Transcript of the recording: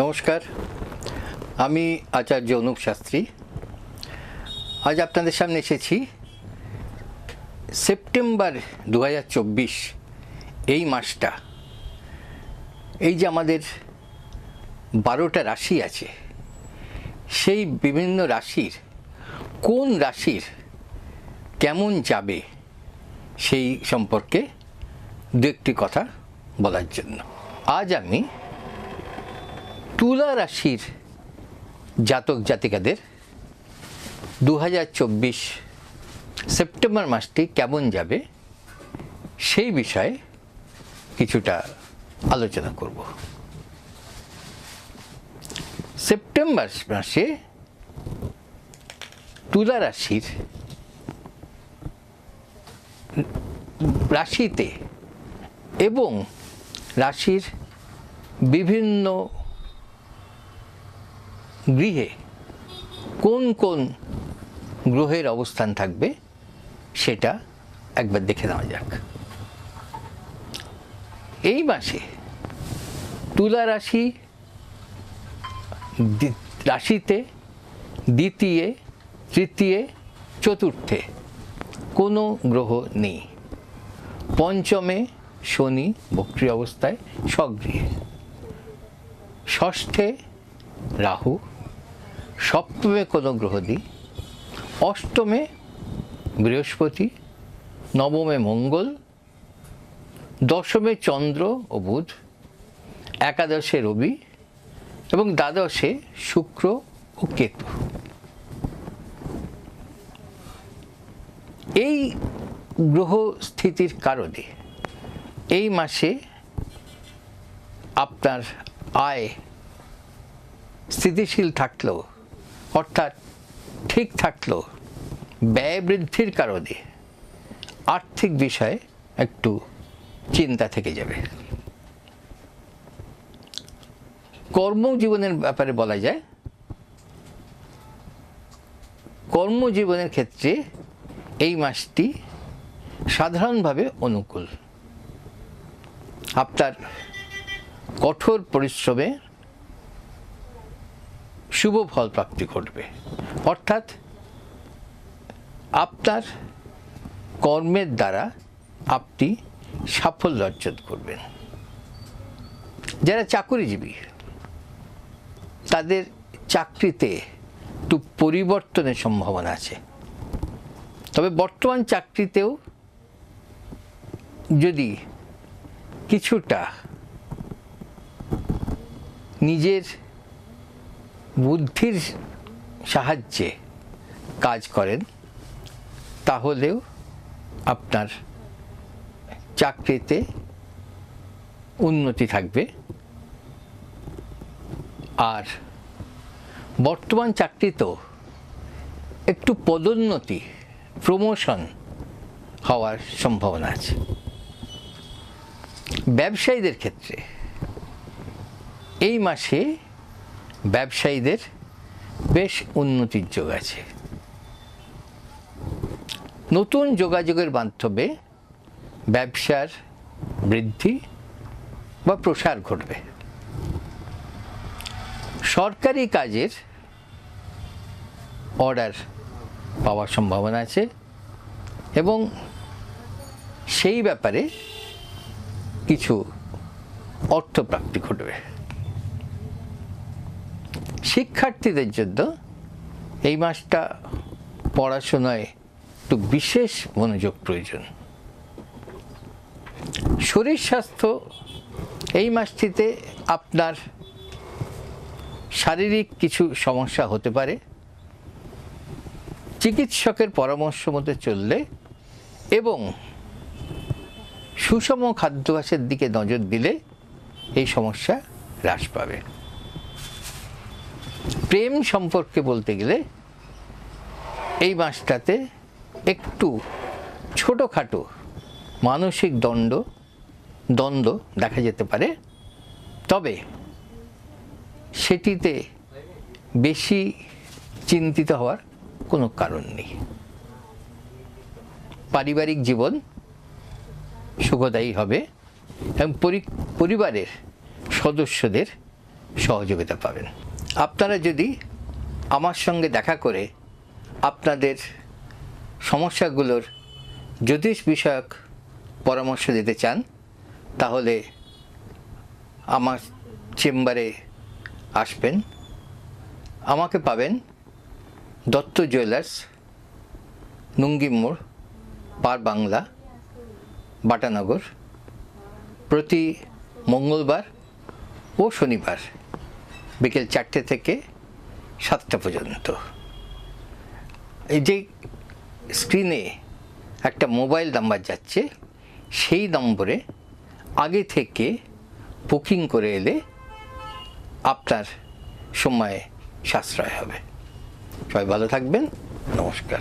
নমস্কার। আমি আচার্য অনুপ শাস্ত্রী। আজ আপনাদের সামনে এসেছি সেপ্টেম্বর দু হাজার চব্বিশ, এই মাসটা। এই যে আমাদের বারোটা রাশি আছে, সেই বিভিন্ন রাশির কোন রাশির কেমন যাবে সেই সম্পর্কে দু একটি কথা বলার জন্য। আজ আমি তুলা রাশির জাতক জাতিকাদের দু হাজার চব্বিশ সেপ্টেম্বর মাসটি কেমন যাবে সেই বিষয়ে কিছুটা আলোচনা করব। সেপ্টেম্বর মাসে তুলা রাশির রাশিতে এবং রাশির বিভিন্ন গৃহে কোন কোন গ্রহের অবস্থান থাকবে সেটা একবার দেখে নেওয়া যাক। এই মাসে তুলা রাশি রাশিতে দ্বিতীয়, তৃতীয়, চতুর্থে কোনো গ্রহ নেই। পঞ্চমে শনি বক্রি অবস্থায় স্বগৃহে। ষষ্ঠে রাহু সপ্তমে কোনো গ্রহ নেই অষ্টমে বৃহস্পতি, নবমে মঙ্গল, দশমে চন্দ্র ও বুধ, একাদশে রবি এবং দ্বাদশে শুক্র ও কেতু। এই গ্রহ স্থিতির কারণে এই মাসে আপনার আয় স্থিতিশীল থাকলেও অর্থাৎ ঠিক থাকলেও ব্যয় বৃদ্ধির কারণে। আর্থিক বিষয়ে একটু চিন্তা থেকে যাবে। কর্মজীবনের ব্যাপারে বলা যায়, কর্মজীবনের ক্ষেত্রে এই মাসটি সাধারণভাবে অনুকূল। আপনার কঠোর পরিশ্রমে শুভ ফল প্রাপ্তি ঘটবে। অর্থাৎ আপনার কর্মের দ্বারা আপনি সাফল্য অর্জন করবেন। যারা চাকুরিজীবী, তাদের চাকরিতে একটু পরিবর্তনের সম্ভাবনা আছে। তবে বর্তমান চাকরিতেও যদি কিছুটা নিজের বুদ্ধির সাহায্যে কাজ করেন, তাহলেও আপনার চাকরিতে উন্নতি থাকবে। আর বর্তমান চাকরিতেও একটু পদোন্নতি, প্রমোশন হওয়ার সম্ভাবনা আছে। ব্যবসায়ীদের ক্ষেত্রে এই মাসে ব্যবসায়ীদের বেশ উন্নতির যোগ আছে। নতুন যোগাযোগের মাধ্যমে ব্যবসার বৃদ্ধি বা প্রসার ঘটবে। সরকারি কাজের অর্ডার পাওয়ার সম্ভাবনা আছে এবং সেই ব্যাপারে কিছু অর্থপ্রাপ্তি ঘটবে। শিক্ষার্থীদের জন্য এই মাসটা পড়াশোনায় একটু বিশেষ মনোযোগ প্রয়োজন। শরীর স্বাস্থ্য এই মাসটিতে আপনার শারীরিক কিছু সমস্যা হতে পারে। চিকিৎসকের পরামর্শ মতো চললে এবং সুষম খাদ্যাভ্যাসের দিকে নজর দিলে এই সমস্যা হ্রাস পাবে। প্রেম সম্পর্কে বলতে গেলে এই মাসটাতে একটু ছোটোখাটো মানসিক দণ্ড, দ্বন্দ্ব দেখা যেতে পারে। তবে সেটিতে বেশি চিন্তিত হওয়ার কোনো কারণ নেই। পারিবারিক জীবন সুখদায়ী হবে এবং পরি- পরিবারের সদস্যদের সহযোগিতা পাবেন। আপনারা যদি আমার সঙ্গে দেখা করে আপনাদের সমস্যাগুলোর জ্যোতিষ বিষয়ক পরামর্শ দিতে চান, তাহলে আমার চেম্বারে আসবেন। আমাকে পাবেন দত্ত জুয়েলার্স নুঙ্গি মোড় পার বাংলা, বাটানগর। প্রতি মঙ্গলবার ও শনিবার বিকেল চারটে থেকে সাতটা পর্যন্ত। এই যে স্ক্রিনে একটা মোবাইল নাম্বার যাচ্ছে, সেই নম্বরে আগে থেকে বুকিং করে এলে আপনার সময় সাশ্রয় হবে। সবাই ভালো থাকবেন, নমস্কার।